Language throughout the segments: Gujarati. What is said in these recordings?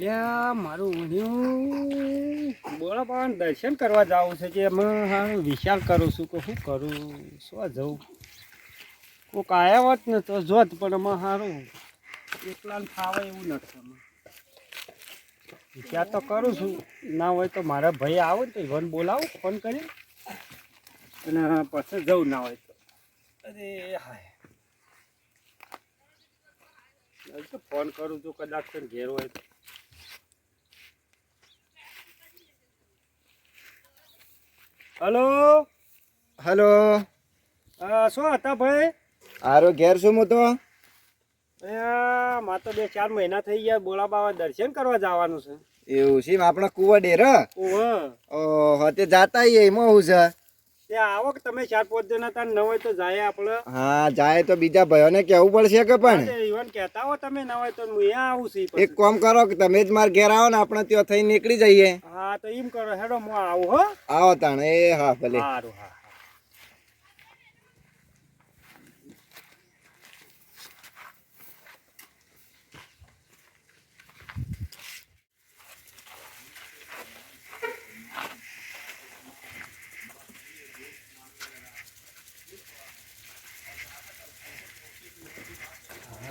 લ્યા મારું ઊંધિયું બોલા પણ દર્શન કરવા જવું છે કે એમાં હારું વિચાર કરું છું કે શું કરું? શું જવું કોઈક આવ્યા હોત ને તો જોત, પણ એમાં સારું એકલા ખાવા એવું નથી આમાં. વિચાર તો કરું છું. ના હોય તો મારા ભાઈ આવે ને તો ઈવન બોલાવો ફોન કરી અને પછી જવું ના હોય તો. અરે, હાય. ફોન કરું છું, કદાચ ઘેર હોય તો. હલો? હલો. શું હતા ભાઈ? આરો ઘેર છું હું તો માં તો બે ચાર મહિના થઈ ગયા બોલા બાવા દર્શન કરવા જવાનું છે. એવું છે આપણા કુવા ડેરા? ઓહો. તે જાતા એમાં હું છે? ત્યાં આવો કે તમે ચાર પાંચ જણા તાર ન હોય તો જાય આપણે. હા જાય તો બીજા ભાઈઓને કહેવું પડશે કે પણ? ઈવન કહેતા હો તમે ના હોય તો હું અહીંયા આવું છું એક. કામ કરો કે તમે જ મારા ઘેર આવો ને આપણે ત્યાં થઈ નીકળી જઈએ. હા તો એમ કરો. હેડો હું આવું હો. આવો તાણ એ હા ભલે. સારું હા વાલાભાઈ બધા છો કે વાલાભાઈ આવો આવો આવો હા હા હા આ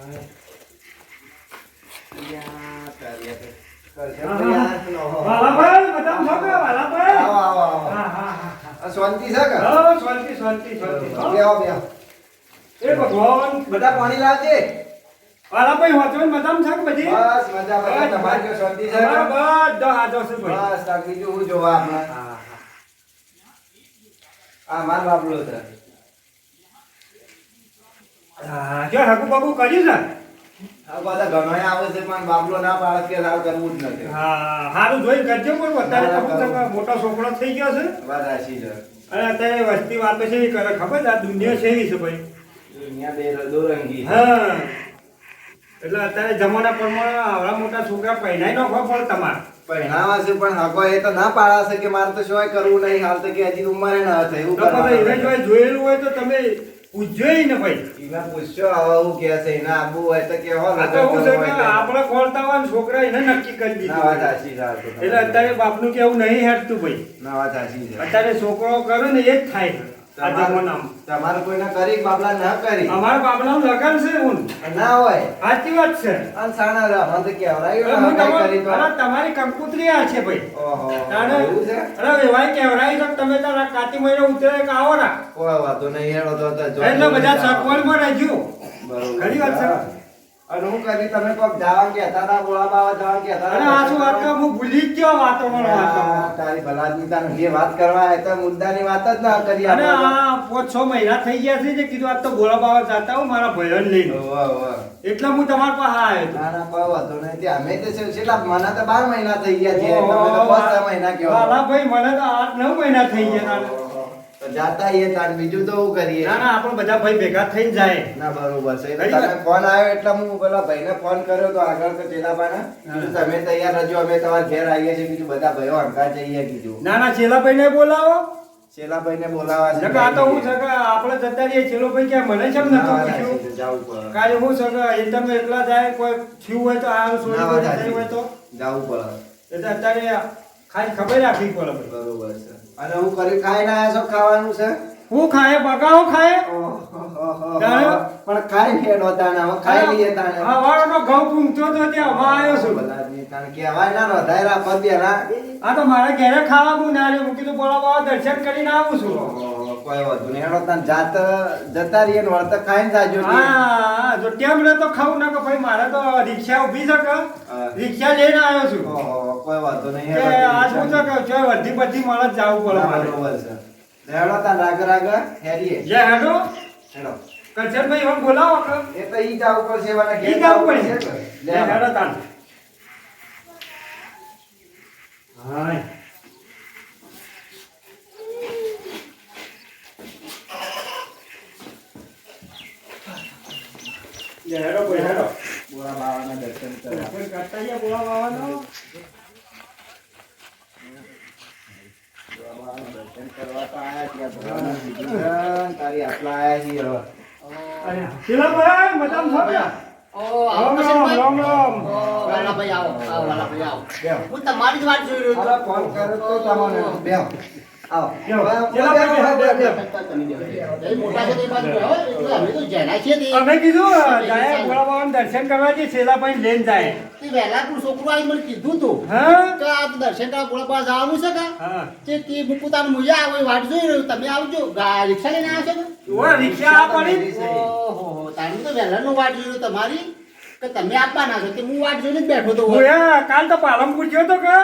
શાંતિ છે કે બધા પાણી લાવજે ને બધામાં છે કે જો શાંતિ છે હાજો ભાઈ બસ બીજું હું જોવા આ માર બાબલો છે. જો હકુ બકુ કર્યું છે? આ બધા ઘણા આવે છે પણ બાબલો ના પાડે કે સાવ કરવું જ નથી. હા સારું જોઈને કરજો પણ અત્યારે મોટો છોકરો થઈ ગયો છે? વાત છે. અને અત્યારે વસ્તી વાતો છે એ કરે ખબર આ દુનિયા એવી છે ભાઈ? દુનિયા બે દોરંગી છે. હા. એટલે અત્યારે જમાના પ્રમાણે આવડા મોટા છોકરા પહેરાય નો પડે તમારે. પહેણાવા છે પણ હકો એ તો ના પાડાશે કે મારે તો શું કરવું નહીં. હાલ તો કે હજી ઉંમરે ના થાય એવું જોયેલું હોય તો તમે પૂછજો ને ભાઈ. એના પૂછ્યો આવું હું કે છે એના આબુ હોય તો કે હો તો હું છે કે આપણે ખોલતા હોય ને છોકરા એને નક્કી કરી ના વાત દીધું છે આ એટલે અત્યારે બાપનું કેવું નહીં હેડતું ભાઈ. ના વાત સાચી છે. અત્યારે છોકરો કરે ને એ જ થાય તમારે જમાનામાં તમારે કરી બાબલા ના કરી? અમારા બાપલાનું લગન છે હું ના હોય. સાચી વાત છે. અને સાણા રહે મને તો કહેવરાયું હું કરી તો અરે તમારી કંકુતરી આ છે ભાઈ. ઓહો તાણે અરે વેવાય કહેવરાય તો તમે તારા કાતી મહિને ઉતરે કે આવો ના કોઈ નહીં હેડો તો જો- એટલે બધા સગવડમાં રહેજો. બરોબર ખરી વાત છે. અને હું કરી તમે કોક જવા કહેતા હતા બોલા બાવા જવા કહેતા અરે આ શું વાત હું ભૂલી જ ગયો વાતોમાં ને તારી ભલાદમી તારે જે વાત કરવા આવે તો મુદ્દાની વાત જ ના કરી અને આ પાંચ છ મહિના થઈ ગયા છે જે કીધું આજ તો બોલા બાવા જાતા હું મારા ભયન લઈને. એટલે હું તમારા પાસે આવ્યો ના ના વાંધો નહીં. તે અમે તો છેલ્લા મને તો બાર મહિના થઈ ગયા છે. તમે તો પાંચ મહિના ભાઈ મને તો આઠ નવ મહિના થઈ ગયા. જાતા એ તાર બીજું તો હું કરીએ? ના ના આપણે બધા ભાઈ ભેગા થઈ જાય. ના બરોબર છે. એટલે ફોન આવ્યો એટલે હું પેલા ભાઈને ફોન કર્યો તો આગળ તો ચેલાભાઈ ને તમે તૈયાર રજો અમે તમારા ઘેર આવીએ છીએ. બીજું બધા ભાઈઓ હંકાર જઈએ કીધું. ના ના ચેલાભાઈ ને બોલાવો. ચેલાભાઈને બોલાવા છે આ તો હું સગા કે આપણે જતા રહીએ ચેલો ભાઈ ક્યાં મને છે ને જાવું પડે. કાલે હું સગા કે એ તમે એકલા જાય કોઈ થયું હોય તો આ સોરી ના, હોય તો. જાવું પડે. એટલે અત્યારે ખાલી ખબર રાખવી પડે. બરોબર છે. અને હું કરી ખાઈને આયા છો? ખાવાનું છે? હું ખાય બગાવો ખાય? પણ ખાઈ હેડો તાણે હવે ખાઈ લઈએ તાણે. હવારનો ઘઉં પૂંગતો તો ત્યાં હવા આવ્યો છું. બધાની કે કહેવાય ના રોધાય રા પદ્ય ના આ તો મારા ઘરે ખાવા બુ ના રહ્યો. હું કીધું બોલા બાવા દર્શન કરીને આવું છું. કોઈ વાંધો નહીં. હેડો તાણ જાત જતા રહીએ ને વળતા ખાઈને જાજો હા જો ટેમ રહે તો ખાવું ના કે ભાઈ મારે તો રિક્ષા ઊભી છે કે? રિક્ષા લઈને આવ્યો છું. કોઈ વાંધો નહીં કે હેડો આ શું છે કે વધી બધી મળે જ જવું પડે બરોબર છે. હેડો તાણ રાગ રાગ હેરીએ. જે હેડો હેડો કરજણભાઈ હવે બોલાવો કે? એ તો ઈ જાવું પડશે એવાના ઘેર જાવું પડશે. પડશે. લે હેડો. હેડો તાન. હાય. હેડો ભાઈ હેડો બોલા બાવાના દર્શન કરવા. દર્શન કરતા ગયા બોલા બાવાનો દર્શન કરવા તો આયા તારી આટલા છીએ હવે. મજામાં છો તમારી જ વાત જોઈ રહ્યો ફોન કર્યો તો તમને બેહો. અમે કીધું દર્શન કરવા જે છેલ્લા ભાઈ લઈને જાય. તે વહેલા તું છોકરો આવી મને કીધું તું કે આ દર્શન કરવા જવાનું છે કે? તે તે હું પોતાનું મુજા આવે વાટ જોઈ રહ્યો. તમે આવજો. રિક્ષા લઈને આવ્યા છો કે? રિક્ષા પડી? ઓહો તારી તો વહેલાનું વાટ જોઈ તમારી. કે તમે આપવાના છો. કે હું વાટ જોઈને જ બેઠો તો કાલ તો પાલનપુર ગયો તો કે?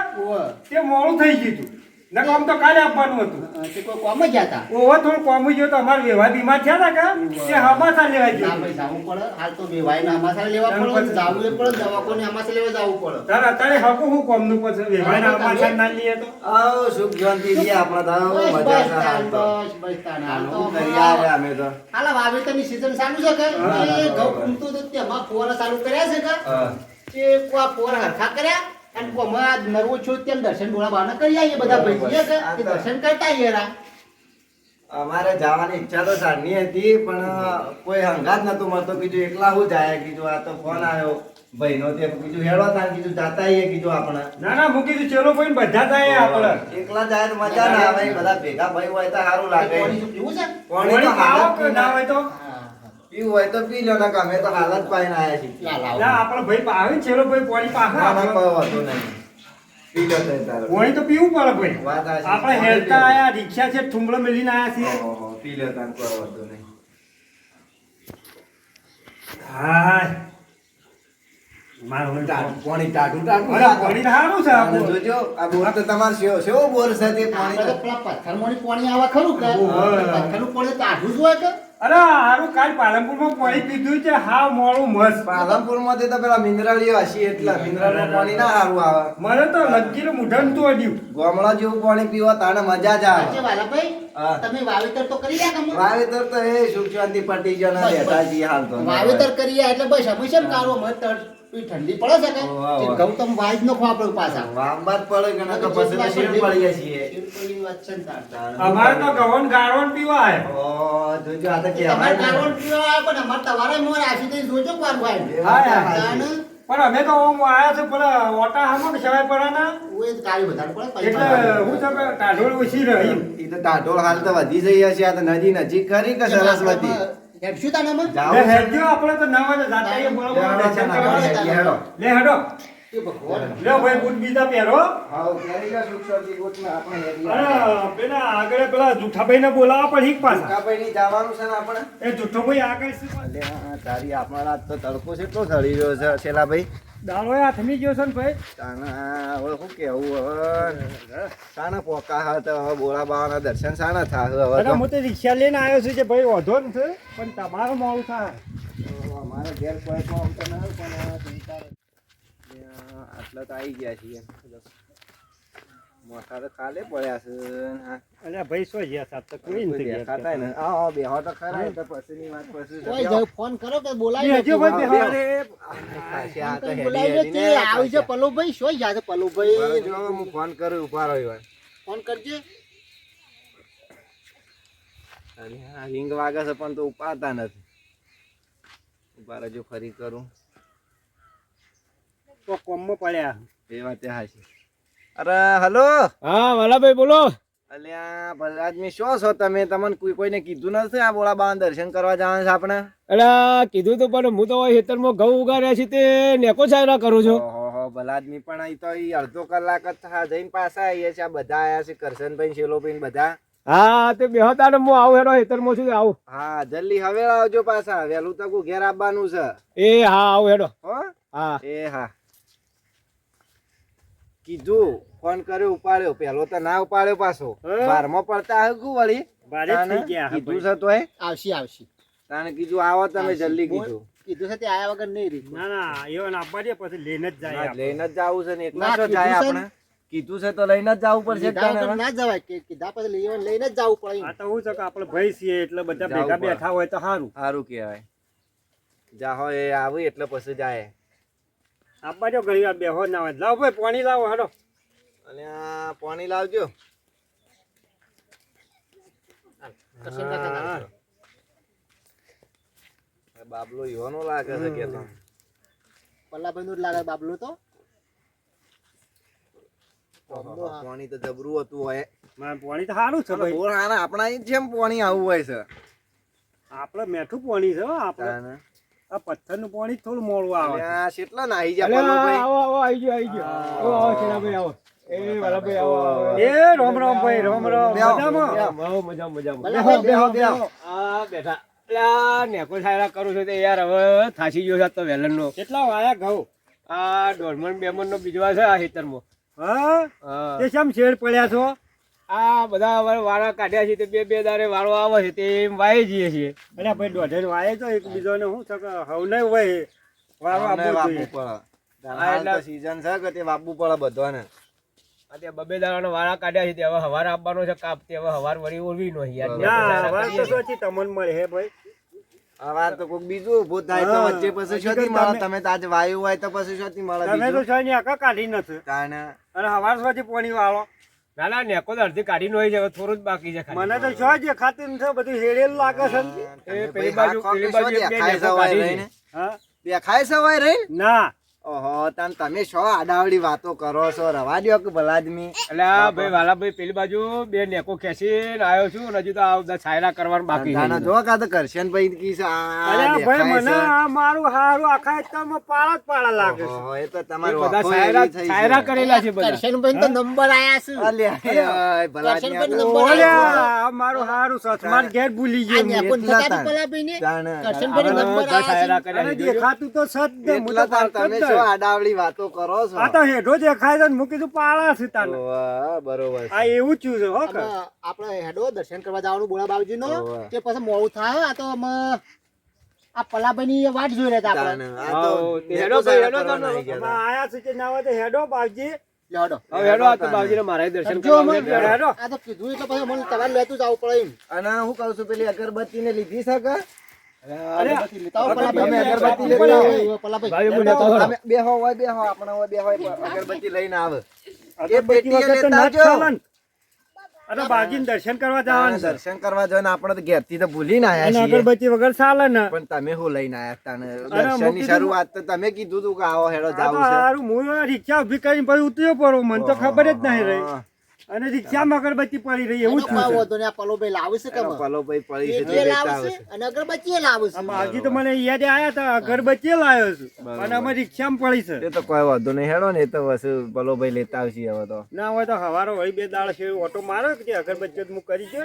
તે મોડું થઈ ગયું આમ તો કાલે આપવાનું હતું. તે કોઈ કોમ જ હતા? ઓવો થોડું કોમી ગયો તો અમારે વ્યવહાર બીમાર થયા હતા કે? તે હમાસા લેવા ના ભાઈ જાવું પડે. હાલ તો વેવાય ના લેવા પડે જાવું એ પડે લેવા જાવું પડે. તારે અત્યારે હકું હું પછી? હમાસા ના લઈએ તો? આવો સુખ શાંતિ થી આપણે તો મજા છે હાલ તો. બસ બસ તાન. હાલ તો કરી આવે અમે તો. હાલ વાવેતરની season ચાલુ છે કે? એ ઘઉં ફૂમતું હતું તેમાં ફુવારા ચાલુ કર્યા છે કે? હરખા કર્યા? અને કોમાં નરવો છો તેમ દર્શન ડોળા બાના કરી આવીએ બધા ભાઈ કે દર્શન કરતા આવીએ રા. અમારે જવાની ઈચ્છા તો સારની હતી પણ કોઈ હંગાત નતું મળતો. કીધું એકલા હું જાય? કીધું આ તો ફોન આવ્યો. ભાઈનો તે કીધું હેડો તા કીધું જાતા આવીએ. કીધું આપણે. ના ના મૂકી દીધું ચેલો કોઈ બધા જાય આપણે. એકલા જાય તો મજા ના આવે. બધા ભેગા ભાઈ હોય તો સારું લાગે. પાણી છે? પાણી તો વળી હાલ આવો જ કે ના હોય તો. પીવું હોય તો પી લો ને અમે તો હાલ જ પાઈને આયા છીએ. લા, લાવો. ના આપણો ભાઈ આવે ચેલો ભાઈ પાણી વાંધો નહીં. તો તારે. પાણી તો પીવું પડે ભાઈ. વાત આ છે. આપણે હેરતા આયા રિક્ષા છે ઠુમડો મેલીને આયા છીએ. પી લો તાન કોઈ વાંધો નહીં. હાય મારું ટાઢું, પાણી ટાઢું ટાઢું. અરે પાણી સારું છે જોજો આ બોર તો તમારે સેવો સેવો બોર છે તે પાણી પથ્થર પથ્થરમાંની પાણી આવે ખરું કે? પથ્થરનું પાણી આઢું જ હોય કે? અરે આનું કાલ પાલનપુરમાં પાણી પીધું છે. હા મોડું મસ્ત. પાલનપુરમાંથી તો પેલા મિનરલીઓ હશે એટલે મિનરલનું પાણી ના સારું આવે. મને તો લગીર મુઢન તો અડ્યું ગામડા જેવું પાણી પીવા તાને મજા જ આવે. વાલાભાઈ તમે વાવેતર તો કરી રહ્યા કમો વાવેતર તો એ સુખ શાંતિ પટી જના બેઠા છીએ હાલ તો વાવેતર કરીએ એટલે બસ અમે શેમ કાઢવો મને તો ઠંડી પડે છે કે. ગૌતમ વાઈ નો ખો આપણે પાછા. વાંબાત પડે કે નકર પછી તો શેર પડીએ છીએ શેરપુરીની વાત છે ને તાર. અમારે તો ગવન ગાળવણ પીવા આય ઓ, જોજો આ તો કે કારવણ ને. પીવા પણ અમાર તમારે મોર આશી તો જોજો પાર ભાઈ. હા, હા. પણ અમે તો આમ આયા છે પેલા ઓટા હામો ને સવાય પરાના. ઓય જ કાળી વધારે પડે એટલે હું તો ટાઢોળ ઉછી રહી. ઈ તો ટાઢોળ હાલ તો વધી જઈ હશે આ તો નદી નજીક ખરી કે સરસ્વતી હેડશું? લે હેડજો આપણે તો ના જાતા હેડો છે. ને. લે હેડો. લે ભાઈ બૂટ બીજા પહેરો. સુખ આપણે પેલા આગળ પેલા જુઠ્ઠાભાઈને બોલાવવા પણ હિક પાછા. જવાનું છે ને આપણે? એ જુઠ્ઠોભાઈ આગળ છે તારી આપણા તો તડકો કેટલો ચડી રહ્યો છે છેલ્લા ભાઈ દાડો એ હાથમી ગયો છે ને ભાઈ? તાના હવે શું કેવું હવે? તાના પોકા હતા હવે બોલા બાવાના દર્શન સાના થાય હવે અરે હું તો રિક્ષા લઈને આવ્યો છું કે ભાઈ વધો ને છે પણ તમારું મોડું થાય. અમારે ઘેર કોઈ કામ તો ન પણ આ આટલા તો આવી ગયા છીએ. મોટા તો કાલે પડ્યા છે. હા. ભાઈ શું ગયા સાહેબ તો કોઈ કોઈ નથી દેખાતા ને આ આ બેહો તો ખરા તો પછીની વાત પછી છે. ઓય ફોન કરો કે બોલાવી બેહજો ભાઈ, બેહો. અરે, આ ફોન બોલાવી તે આવી છે શું હું કરું ઊભા રહ્યો ફોન કરજે. અરે હા, રિંગ વાગે છે પણ તો ઉપાડતા નથી. ઊભા રહેજો ફરી કરું. તો કોમમાં પડ્યા. એ હા હાચી અરે હલો. હા વાલાભાઈ બોલો. અલ્યા ભલાદમી શું છો તમે? તમને કોઈ કોઈને કીધું નથી આ બોળા બાવા દર્શન કરવા જવાનું છે આપણે? અલ્યા કીધું તો પણ હું તો ખેતરમાં ઘઉં ઉગાડ્યા છે તે નેકો સાયરા કરું છું. ઓહો ભલાદમી પણ અહીં તો ઈ અડધો કલાક જ થા જઈને પાછા આવીએ છીએ. આ બધા આયા છે કરશનભાઈ શેલોભાઈ બધા. હા તે બેહતા ને હું આવું હેડો ખેતરમાં છું આવું. હા જલ્દી હવે આવજો પાછા. વહેલું તક ઘેર આવવાનું છે. એ હા આવું હેડો. હા. એ હા. કીધું ફોન કર્યો ઉપાડ્યો. પેલો તો ના ઉપાડ્યો પાછો. બારમો પડતા હગું વળી. જ કીધું છે તો આવશી આવશી. તાને કીધું આવો તમે જલ્દી કીધું. કીધું છે તે આયા વગર નહીં રહી. ના ના એવો આપવા દે પછી લઈને જ જાય લઈને જ જવું છે ને એકલા તો કીધું જાય છે આપણે. કીધું છે તો લઈને જ જવું પડશે કીધા તાને વગર હવે. ના જવાય. કે કીધા પછી લઈને લઈને જ જવું પડે આ તો હું છે કે આપણે ભાઈ છીએ એટલે બધા ભેગા બેઠા હોય તો સારું સારું કહેવાય. જાહો એ આવી એટલે પછી જાય. આપવા જો ઘણી વાર બેહો ના હોય. લાવ ભાઈ પાણી લાવો હેડો અને આ પાણી લાવજો. બાબલો યોનો લાગે છે કે તો. પલ્લાભાઈ નું જ લાગે બાબલો તો. પાણી તો જબરું હતું હોય. પાણી તો સારું છે ભાઈ. આપણા અહીં જેમ પાણી આવું હોય છે. આપણે મેઠું પાણી છે હો આપણે. આ પથ્થરનું પાણી થોડું મોડું આવે આ કેટલા નાહી અલે, ગયા પલોભાઈ? આવો આવો આવી ગયો આવી ગયો. આવો આવો શેનાભાઈ આવો. એ વાલાભાઈ આવો આવો એ રામ રામ ભાઈ રામ રામ. મજામાં? આવો મજા મજામાં બેહો, બેહો, બેહો. આ બેઠા. અલ્યા નેકો સાયરા કરું છું તે યાર. હવે થાસી ગયો છે તો વેલણનો. કેટલા વાયા ઘઉં? આ બે મણ નો બીજવા છે આ ખેતરમાં. હા? હા. તે શેમ શેડ પડ્યા છો? આ બધા હવે વાળા કાઢ્યા છે તે બે બે દારે વાળો આવે છે તે એમ વાય જઈએ છીએ. અરે ભાઈ દોઢેર વાય તો એક બીજોને હું છે કે નહીં હોય વાળો પડે. એટલે- છે કે તે વાપવું પડે બધાને. આ બબે દાડાનો વાળા કાઢ્યા છે તે હવે હવાર આપવાનો છે કાપ તે હવે હવાર વળી ઓરવી નો યાર હવાર તો સોચી તમને મળે હે ભાઈ. હવાર તો કોક બીજું ઊભો થાય તો વચ્ચે પછી શોધી મળે. તમે- તમે તો આજે વાયુ હોય તો પછી શોધી મળે તમે તો છો ને આખા કાઢી નથી. તાને. અને હવાર સોચી પાણી વાળો. ના ના નેકો તો અડધી કાઢી નો જાય હવે થોડું જ બાકી છે. મને તો શું જે ખાતી નથી બધું હેડેલ લાગે છે એ પેલી બાજુ- પેલી બાજુ બે ખાય સવાય કાઢી રહીને. હા બે ખાઈ સવાય રહીને? ના ઓહો તાન તમે શો આડાવડી વાતો કરો છો? રવા દ્યો કે ભલા આદમી એટલે ભાઈ વાલા ભાઈ પેલી બાજુ બે નેકો ખેંચીને આવ્યો છું ને હજુ તો આ બધા છાયરા કરવાનું બાકી ના જો કા તો કરશન ભાઈ કી છે? અરે ભાઈ મને આ મારું હારું આખા એકમાં પાળા પાળા લાગે છે. ઓહો, એ તો તમારું બધા છાયરા છાયરા કરેલા છે બધા. કરશનભાઈ તો નંબર આયા છે. અલ્યા, ભલા આદમી આ મારું હારું છે. માર ઘેર ભૂલી ગયો નેકો એટલા તાન. કરશનભાઈ આ નંબર આયા છે. છે. દેખાતું તો સદ ને હું તો એટલા તાન પાડતો જ તમે નહીં. વાતો કરો છો. આ તો હેઠો દેખાય છે મૂકી તું પાળા છે તાને બરોબર આ એવું જ છે હો આપણે હેડો દર્શન કરવા જવાનું બોલા બાબુજી નો તે પછી મોડું થાય આ તો અમે આ પલાભાઈ વાટ જોઈ રહ્યા આપણે. હેડો હેડો આયા છે કે ના હોય તો હેડો બાવજી. લેવડો હેડો આ તો બાવજીને મારે દર્શન કરવા હેડો. હેડો આ તો કીધું એટલે પછી મને તમારે લેતું જવું પડે અને હું કહું છું પેલી અગરબત્તી ને લીધી છે કે? હું. દર્શન કરવા જવાનું દર્શન કરવા જો આપણે તો ઘેરથી તો ભૂલી ના અને અગરબત્તી વગર ચાલે ને. પણ તમે શું લઈને આવ્યા દર્શનની? શરૂઆત તો તમે કીધું તું કે આવો હેડો સારું જાવું હારું હું રિક્ષા ઊભી કરીને પછી ઉતર્યો પડો મને તો ખબર જ નહીં રહી. હા. અને રિક્ષામાં અગરબત્તી પડી રહી એવું થયું નહીં, આ પલોભાઈ લાવશે કે પલોભાઈ પડી છે તે પેટીએ લેતા લાવે આવશે. છે. અને અગરબત્તી લાવશે. છે તો મને યાદ આયા હતા અગરબત્તી લાવ્યો છું. અને અમે રિક્ષામાં પડી છે? એ તો કોઈ વાંધો નહીં હેડો ને એ તો બસ પલોભાઈ લેતા આવશે હવે તો. ના હોય તો હવારો વળી બે દાળ છે ઓટો મારો કે અગરબત્તી હું કરી છે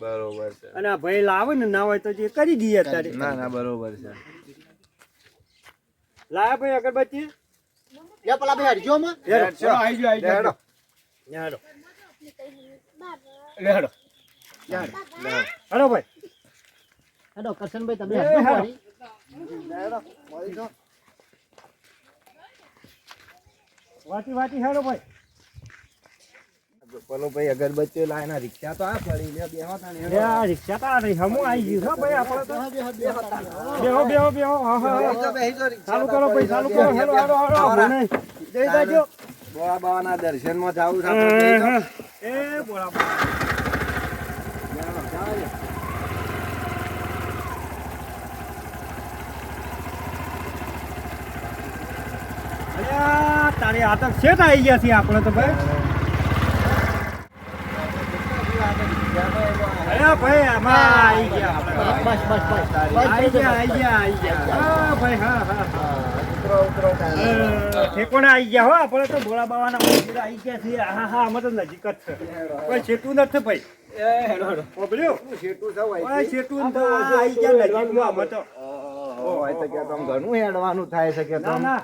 બરોબર છે. અને આ ભાઈ લાવે ને ના હોય તો જે કરી દઈએ અત્યારે. ના ના બરોબર છે. લાયા ભાઈ અગરબત્તી? લે પલાભાઈ હરજો માં હેડો, આવી જો આવી જો હેડો. હેડો. લે, હેડો. ભાઈ. હેડો કરશનભાઈ તમે. વાટી વાટી હેડો ભાઈ. પલોભાઈ અગરબત્તીઓ લાવીને રિક્ષા તો આ પડી લે બેહો તાને આ રિક્ષા તો આ રહી હમું આવી ગયું હો ભાઈ આપણે તો. બેહો, બેહો, બેહો. હા હા ચાલુ કરો ભાઈ ચાલુ કરો હેડો હેડો હેડો. જઈ જાજો બોળા બાવાના દર્શનમાં જાવું છે એ બોલા. તારી આ છે ને આવી ગયા છીએ આપણે તો ભાઈ. અલ્યા ભાઈ આમાં આવી ગયા બસ બસ બસ બસ. આવી ગયા આવી ગયા આવી ગયા. હા ભાઈ હા હા હા. ઠેકોણે આવી ગયા હો આપણે તો ભોળા બાવાના મંદિર આવી ગયા છીએ હા હા અમે તો નજીક જ છે કોઈ છેટું નથી ભાઈ એ, હેડો, હેડો. બોલ્યો શેઠું સૌ કોઈ અહીંથી. છેટું તો આવી ગયા નજીકમાં અમે તો ઓહો, હોય તો ક્યાંક આમ ઘણું હેડવાનું થાય છે કે ના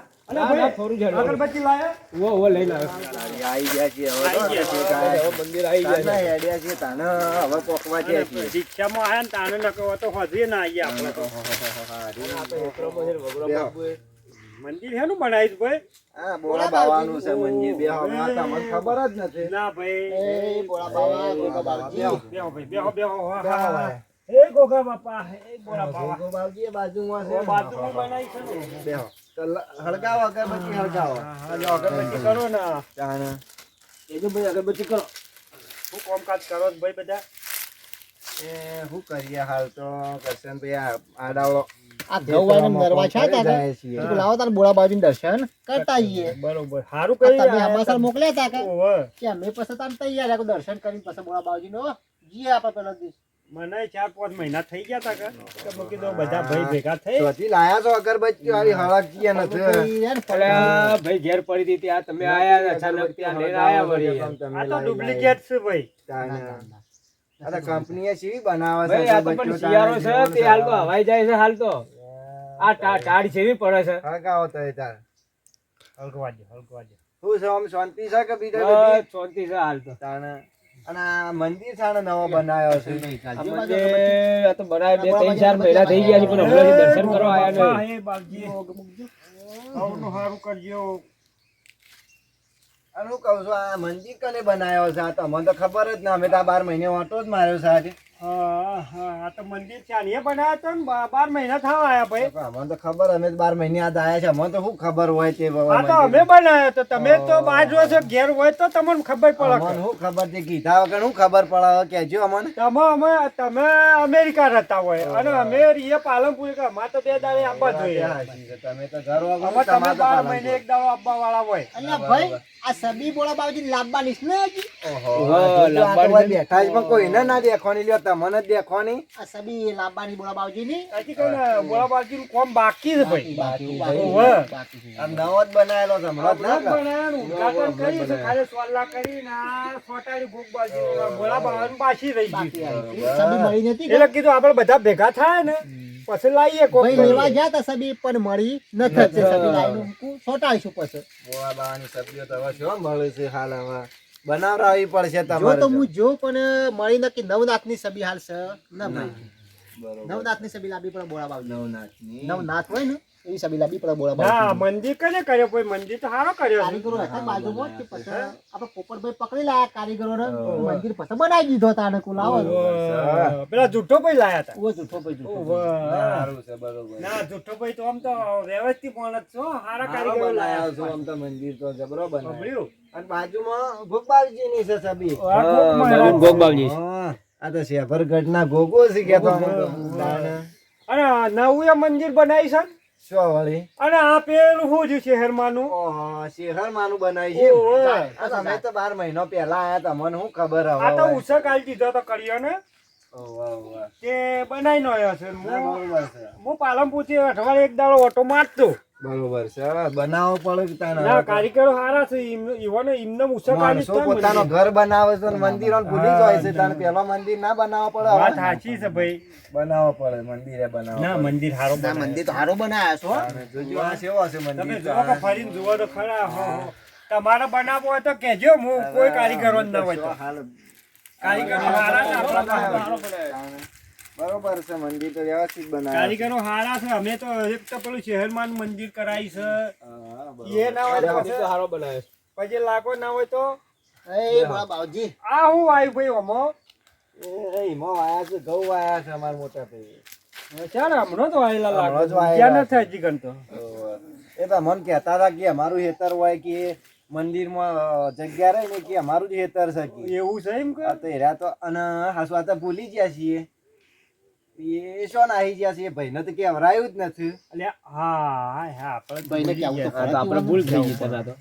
તાને નકો તો આવીએ આપણે. મંદિર હેનું બનાવ્યું ભાઈ? હા બોળા બાવાનું છે મંદિર. બે આ તમને ખબર જ નથી. ના ભાઈ. એ બોળા બાવા ગોગા બાવજી બેહો. ભાઈ બેહો બેહો. હા, બેહો હા, હા. એ ગોગા બાપા એ બોળા બાવા ગોગા બાવજી બાજુમાં છે. બાથરૂમ બનાવી છે ને? બેહો. હળગાવો અગરબત્તી હળગાવો. હા હા લો અગરબત્તી કરો ને. તાને. એ જો ભાઈ અગરબત્તી કરો. શું કામકાજ કરો ભાઈ બધા. એ શું કરીએ હાલ તો? કરશનભાઈ આ આડાવડો આ ગૌવાને નરવા છે તા જાય લાવો તાર બોળા બાજુ દર્શન કરતા આવીએ બરોબર. સારું કરી તમે હમાસર મોકલ્યા તા કે? કે અમે પછી તાર તૈયાર રાખો દર્શન કરીને પછી બોળા બાજુ નો જીએ આપણે પેલો દિવસ. મને ચાર પાંચ મહિના થઈ ગયા તા કે? મેં કીધું બધા ભાઈ ભેગા થઈ. ચોથી લાયા છો અગરબત્તી આવી હળગતી નથી અલ્યા, ભાઈ ઘેર પડી હતી ત્યાં તમે આયા અચાનક ત્યાં આયા વળી. આ તો ડુપ્લિકેટ છે ભાઈ. તો કંપનીએ શી બનાવે છે ભાઈ આ તો પણ શિયાળો છે તે હાલ તો હવાઈ જાય છે હાલ તો આ ટા- ટાઢ જેવી પડે છે હળગાવો તો એ તાર હલકવા દે શું છે આમ શાંતિ છે કે બીજા બધી શાંતિ છે હાલ તો તાણે અને આ મંદિર થાણે નવો બનાવ્યો છે આ મંદિર આ તો બનાવ્યો બે ત્રણ ચાર મહિના થઈ ગયા છે પણ હમણાં દર્શન કરવા આવ્યા બાપજી આવનું સારું કરજો અને હું કહું છું, આ મંદિર કને બનાવ્યો છે? આ તો તો ખબર જ ના અમે તો બાર મહિને ઓટો જ માર્યો છે આજે. હા હા તો મંદિર ચાલીએ બનાવ્યા તો ને બાર મહિના થવા આયા ભાઈ. અમને તો ખબર અમે બાર મહિને આ આયા છે અમને તો શું ખબર હોય તે બાબા તો અમે મંદિર. તો તમે તો બહાર જો છો ઘેર હોય તો તમને ખબર પડે. શું ખબર તે કીધા વગર શું ખબર પડે? કહેજો અમને. તમે અમે તમે અમેરિકા રહેતા હોય અને અમે પાલનપુર કે અમારે તો બે દાડે આપવા જોઈએ. તમે તો ઘર અમે તમે બાર મહિને એક દાડો આપવા વાળા હોય ભાઈ આ સબી બોળા છે હજી. ઓહો, હા, આ તો લાંબાડી ભાઈ બેઠા પણ કોઈને ના દેખવાની લ્યો તમને દેખવાની. સબી લાવવાની બોળા બાજુ ની હજી કઈ નું કોમ બાકી છે ભાઈ. બાકી ઓવે. છે. આમ નવો જ બનાવેલો છે હમણાં જ ના હમણાં જ કર. બનાવ્યાનું. ઉદ્ઘાટન કર્યું છે. ખાલી સોલ્લા કરીને આ સોટાડી ભૂખબાજી બોલાબાવાનું પાછી રહી ગઈ સબી મળી નથી એટલે કીધું આપણે બધા ભેગા થાય ને પછી લાવીએ કોઈ લેવા ગયા તા સબી પણ મળી નથી. છોટાઈશું સબી લાવીને પછી. બોળા બાવાની સબ્જીઓ તો હવે શું મળે છે હાલ હવે બનાવડાવવી પડશે તમારે તો તો. હું જો પણ મળી નથી નવનાથની સબી હાલ છે. ના ભાઈ. સબી બોળા નવનાથની. નવનાથ હોય ને એવી સબી બોળા મંદિર કને કર્યો? કોઈ મંદિર તો સારો કર્યો છે. કારીગરો હતા બાજુમાં કે પછી આપણે પોપટભાઈ પકડી લાયા કારીગરો મંદિર પછી બનાવી દીધો તાને કુ લાવો પેલા જુઠ્ઠો ભાઈ લાયા હતા ઓ જૂઠો ભાઈ જૂઠો સારું છે બરોબર. ના જુઠ્ઠો ભાઈ તો આમ તો વ્યવસ્થિત માણસ છો હારા કારીગરો લાયા છો આમ તો મંદિર તો જબરો બનાવ્યો? અને બાજુમાં ગોપાલજીની છે સબી આ તો શેભરગઢના ગોગો છે કે તો. અને નવું મંદિર બનાવી છે? શું અને આ પેલું શું છે શહેરમાંનું? શહેર માનું બનાવી છે. તમે તો બાર મહિનો પેલા આયા તા મને શું ખબર હવે. આ તો. ઉછક આલી દીધો તો કર્યો ને. તે બનાવી નો આવ્યો છે. ના, હું બરોબર છે. હું પાલનપુરથી અઠવાડિયે એક દાડો ઓટો મારતો. બરોબર છે. બનાવો પડે કે ના કારીગરો સારા છે. ઈવન ઉછક આલી પોતાનો ઘર બનાવે છે અને મંદિરો ભૂલી જાય છે. તાણે પેલો મંદિર ના બનાવવો પડે વાત સાચી છે ભાઈ. બનાવવો પડે મંદિરે બનાવો ના મંદિર સારો ના મંદિર તો સારો બનાવ્યા છો જોજો આ કેવો હશે તમે મંદિર જો કે ફરીને જુઓ તો ખરા હો, હો. તમારે બનાવવો હોય તો કેજો હું કોઈ કારીગરો ન હોય તો હાલ કારીગરો સારા છે આપણા બનાવ્યો. બરોબર છે મંદિર તો વ્યવસ્થિત બનાવ્યું કારીગરો હારા છે અમે તો એક તો પેલું શહેરમાં મંદિર કરાવી છે. એ ના હોય તો મંદિર તો પછી- સારો બનાવે પછી લાગો ના હોય તો? એ બાવજી આ હું આવ્યું ભાઈ અમો એ ઈમો આયા છે ઘઉં આયા છે અમારા મોટા ભાઈ ચાલ હમણાં તો આવેલા આવેલા ક્યાં નથી હજી ગણતો એ તો મને કહેતા હતા કે અમારું હેતર હોય કે મંદિરમાં જગ્યા રહી ને કે અમારું જ હેતર છે એવું છે એમ કે? રહ્યા તો એરા તો અને હસવા તો ભૂલી ગયા છીએ. એ શું નાહી ગયા છીએ ભાઈને તો કહેવરાયું જ નથી. અલ્યા હા હા હા આપણે ભાઈને ભૂલી કેવું તો ગયા. આ તો આપણે ભૂલ થઈ ગઈ તને તો.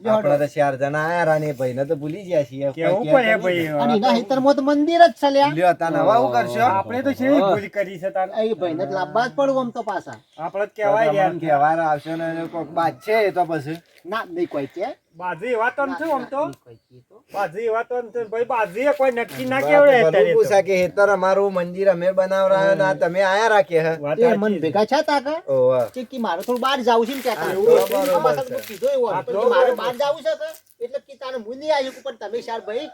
આપણે તો ચાર જણા આયા રા ભાઈને તો ભૂલી ગયા છીએ. કેવું પડે ભાઈ? અને એના હેતરમાં તો મંદિર જ છે લ્યા. લ્યો તાન હવે કરશો? આપણે તો છે ભૂલ કરી છે તાર એ ભાઈને જ જ પડવું આમ તો પાછા. આપણે કેવાય યાર. કહેવાર આવશે ને કોક બાદ છે તો પછી. ના નહીં કોઈ કે. બાજુ એવા તો નથી આમ તો? બાજી કોઈ કે તો. બાજુ એવા તો નથી ભાઈ બાજી કોઈ નક્કી ના વાત કેવડે અત્યારે પૂછા કે હેતર અમારું મંદિર અમે બનાવ રહ્યા ના તમે આયા રાખે હે? એ મન ભેગા છે તા કે? ઓહો. કે કે મારે થોડું બહાર જાવું છે ને કે એવું કીધું એવું મારે બહાર જાવું છે એટલે કે તારે આવી પણ તમે શાર ભાઈ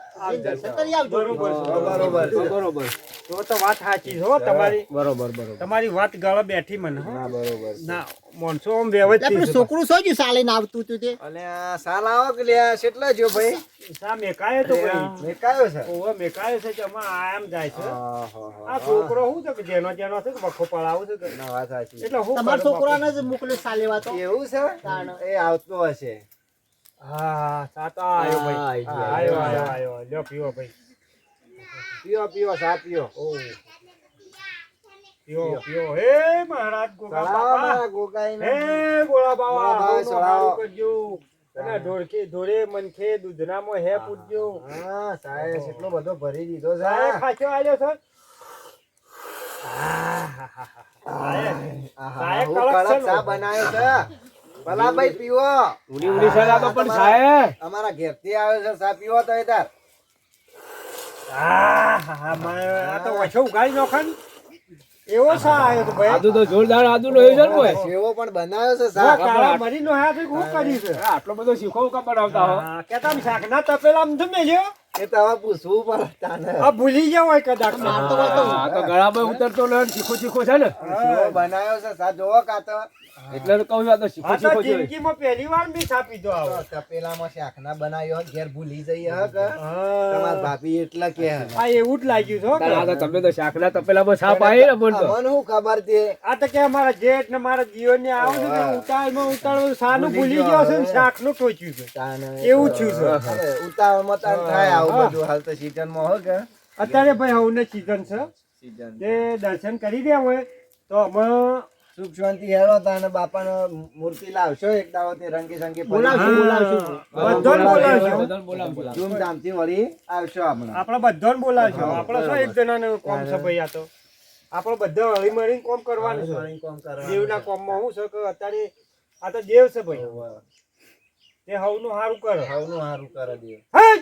દર્શન કરી આવજો. બરોબર બરોબર. તો તો વાત સાચી હો તમારી બરોબર બરોબર. તમારી વાત ગળે બેઠી મને હો. બરોબર ના માણસો આમ વ્યવસ્થિત છોકરું શું જ્યું સાલે ને આવતું હતું તે? અને સાલ આવો કે લ્યા કેટલા જો ભાઈ? સા મેકાયો તો ભાઈ? મેકાયો છે? ઓવે મેકાયો છે કે અમાર આમ જાય છે? આ છોકરો હું કે જેનો જેનો છે કે વખો પડાવું છે કે? ના વાત સાચી. એટલે હું તમારા છોકરાને જ મોકલે સાલેવા તો એવું છે? એ આવતો હશે? હા સાતો આવ્યો ભાઈ. આવ્યો આવ્યો આવ્યો લ્યો પીવો ભાઈ. પીઓ પીઓ. સા પીઓ પીઓ. પીઓ. હે મહારાજ ગોગા મારા ગોગાઈને. હે ગોળા હવનું ચડાવો. હારું કરજો. અને ઢોળકે ઢોળે મનખે દૂધનામાં હે પૂજ્યો હા સાહેબ એટલો બધો ભરી દીધો સાહેબ ખાચો છે? આહા, સાહેબ હું કડક ચા. બનાવ્યો છે. ભલા ભાઈ પીવો. ઉડી ઉડી તો પણ સાહેબ. અમારા ઘેરથી આવે છે સા પીવો તો એ આ આ તો ઓછો ઉગાડી નાખો એવો સા આવ્યો તો ભાઈ. આદુ તો જોરદાર આદુ નો છે ને એવો પણ બનાવ્યો છે સા કાળા મરી નો હા એક હું કરી છે? આટલો બધો શીખો કા બનાવતા હો હા, શાક આમ તપેલા તપેલામાં તો મેલ્યો. એ તો હવે પૂછવું પડે તાને. આ ભૂલી ગયા હોય કદાચ. આ તો ગળામાં ઉતરતો ને શીખો શીખો છે ને. બનાવ્યો છે સા જોવો કાતો એટલે તો કહું છું આ તો શીખો શીખો છે જિંદગીમાં પહેલી વાર બી છાપી દો આવો. તપેલામાં શાકના બનાવ્યો ઘેર ભૂલી જઈ હક તમાર ભાભી એટલા કે આ એવું જ લાગ્યું છો કે. આ તો તમે તો શાકના તપેલામાં છાપ આવી ને પણ મને શું ખબર છે? આ તો કે અમારા જેઠ ને મારા જીવન ને આવું છે ને ઉતાળમાં ઉતાળ સાનું ભૂલી ગયો છે ને શાકનું ટોચ્યું છે. એવું થયું છે. અરે, ઉતાવળમાં તાન થાય આવું બધું હાલ તો સીઝનમાં હો કે. અત્યારે ભાઈ હવને સીઝન છે. સીઝન દર્શન કરી દે હોય તો અમે સુખ શાંતિ હેરો તાને બાપાનો મૂર્તિ લાવશો એક દાડો તે રંગી સંગી બોલાવશું, બોલાવશું. બધોન બોલાવશું. બધાને બોલાવો, બોલાવો. ધૂમધામથી વળી આવશો આપણે. આપણે બધોન બોલાવશો આપણે શું એક જણાને કોમ છે ભાઈ આ તો? આપણે બધા હળી મળીને કોમ કરવાનું છે. વળી કોમમાં દેવના કોમમાં શું છે કે અત્યારે આ તો દેવ છે ભાઈ. તે હવનું સારું કર હવનું હારું કર દે હા,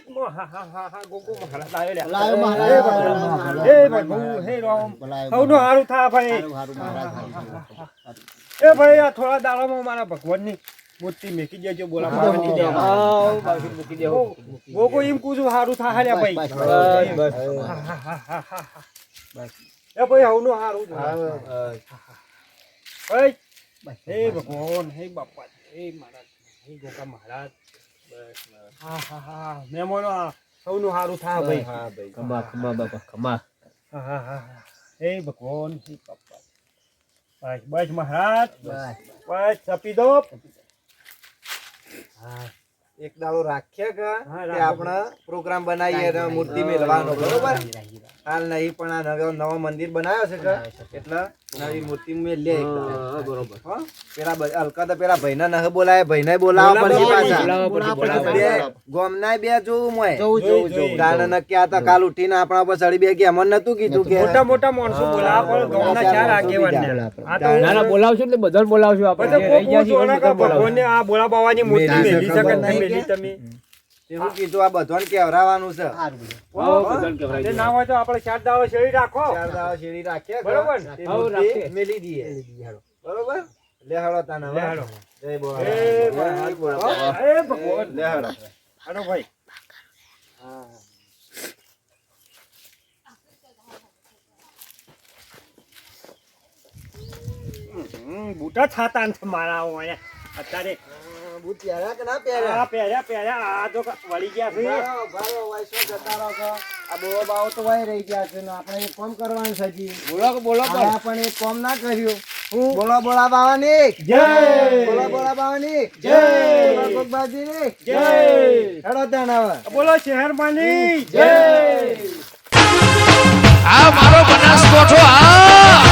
હા, હા, હા, ગોગો મહારાજ લાવ્યો લે લાવ્યો મહારાજ. હે ભગવાન, હે રામ. હવનું હારું થા ભાઈ એ ભાઈ આ થોડા દાડામાં મારા ભગવાનની મૂર્તિ મેકી દેજો બોલા બાવાની દે. આવ, બાજુ મૂકી દેવો. ગોગો એમ કુછ સારું થા હાલ્યા ભાઈ બસ, બસ. હા, હા, હા, હા, હા, હા. એ ભાઈ હવનું હારું હા હોય. હે ભગવાન હે બાપા હે મહારાજ હે ગોગા મહારાજ બસ. હા હા હા મહેમાનો આ સૌનું સારું થા ભાઈ હા ભાઈ ખમા, ખમા, બાપા, ખમા. હા હા હા હા. હે ભગવાન હે બાપા બસ બસ મહારાજ બસ. બસ ચપી દો હા એક દાડો રાખ્યા કે આપણે પ્રોગ્રામ બનાવીએ અને મૂર્તિ મેળવાનો બરોબર? હાલ નહીં પણ આ નવો નવો મંદિર બનાવ્યો છે કે એટલે નવી મૂર્તિ મેલીએ એક બરોબર. હો? પેલા હલકા તો પેલા ભાઈને નહ બોલાય ભાઈને બોલાવવા પડશે પાછા બોલાવવા બે જોવું મોય જોઈ. કારણ નક્કી આ કાલ ઉઠીને આપણા પર સડી બે કે અમને નતું કીધું કે મોટા મોટા માણસો બોલાવા પણ ગોમના ચાર આગેવાનને. આ તો ના, ના, બોલાવશું એટલે બધા બોલાવશું આપણે. ભગવાનને આ બોલા બાવાની મૂર્તિ મેલી મેલી શકે નહીં. છાતા તમે. તે કીધું આ બધાને કેવરાવાનું છે. હઉ, બધાને કહેવાય તે ના હોય તો આપણે ચાર દાડો શેરી રાખો. ચાર દાડા શેરડી રાખીએ બરોબર? ને? તે હઉ, મૂર્તિ રાખીએ. મેલી દઈએ. બરોબર? લે હળો તાને હવે. લે હાલો. જય બોલો. એ ભગવાન. લે હળો. ભાઈ. હમ, બૂટા થાતા મારા અત્યારે બૂટ પહેર્યા કે ના આ પહેર્યા પહેર્યા પહેર્યા. આ તો વળી ગયા છે. ભારો, ભારો, વાયસો જતા રહો છો. આ બોવો બાવો તો વાય રહી ગયા છે ને આપણે એક કામ કરવાનું છે હજી. બોલો, બોલો, બોલો. આ પણ એક કામ ના કર્યું. બોલો બોલા બાવાની જય! બોલો બોલા બાવાની જય. બોલો ગોગબાજીની જય! હેડો ત્યાં બોલો શહેર માની જય! આ મારો બનાસકોઠો આ!